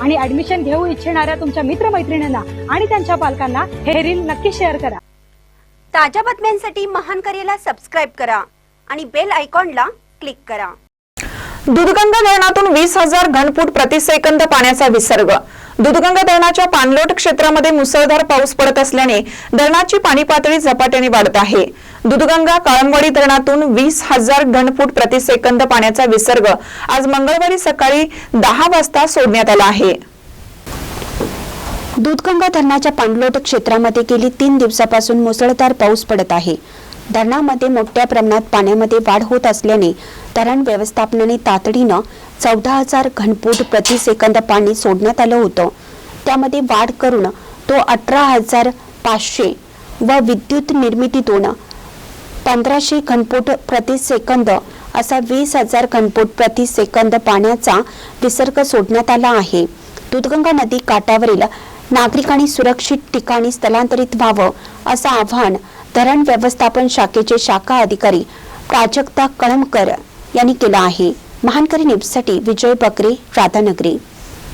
आणि ऍडमिशन घेऊ इच्छिणाऱ्या तुमच्या मित्रमैत्रिणींना आणि त्यांच्या पालकांना हे रील नक्की शेअर करा. ताज्या बातम्यांसाठी महान करेला सबस्क्राईब करा आणि बेल आयकॉनला क्लिक करा. दूधगंगा धरणातून वीस हजार घनफूट प्रतिसेकंद पाण्याचा विसर्ग. दूधगंगा धरणाच्या पाणलोट क्षेत्रामध्ये मुसळधार पाऊस पडत असल्याने धरणाची पाणी पातळी झपाट्याने वाढत आहे. दुधगंगा काळंबवाडी धरणातून वीस हजार घनफूट प्रतिसेकंद पाण्याचा विसर्ग आज मंगळवारी सकाळी दहा वाजता सोडण्यात आला आहे. दूधगंगा धरणाच्या पाणलोट क्षेत्रामध्ये गेली तीन दिवसापासून मुसळधार पाऊस पडत आहे. धरणामध्ये मोठ्या प्रमाणात पाण्यामध्ये वाढ होत असल्याने धरण व्यवस्थापनाने तातडीनं चौदा हजार घनफूट प्रतिसेकंद पाणी सोडण्यात आलं होतं. त्यामध्ये वाढ करून तो अठरा हजार पाचशे व विद्युत निर्मितीतून पंधराशे घनफूट प्रतिसेकंद असा वीस हजार घनफूट प्रतिसेकंद पाण्याचा विसर्ग सोडण्यात आला आहे. दूधगंगा नदी काठावरील नागरिकांनी सुरक्षित ठिकाणी स्थलांतरित व्हावं असं आव्हान धरण व्यवस्थापन शाखेचे शाखा अधिकारी प्राजक्ता कळमकर यांनी केलं आहे. महानकरी न्यूजसाठी विजय बकरे राधानगरी.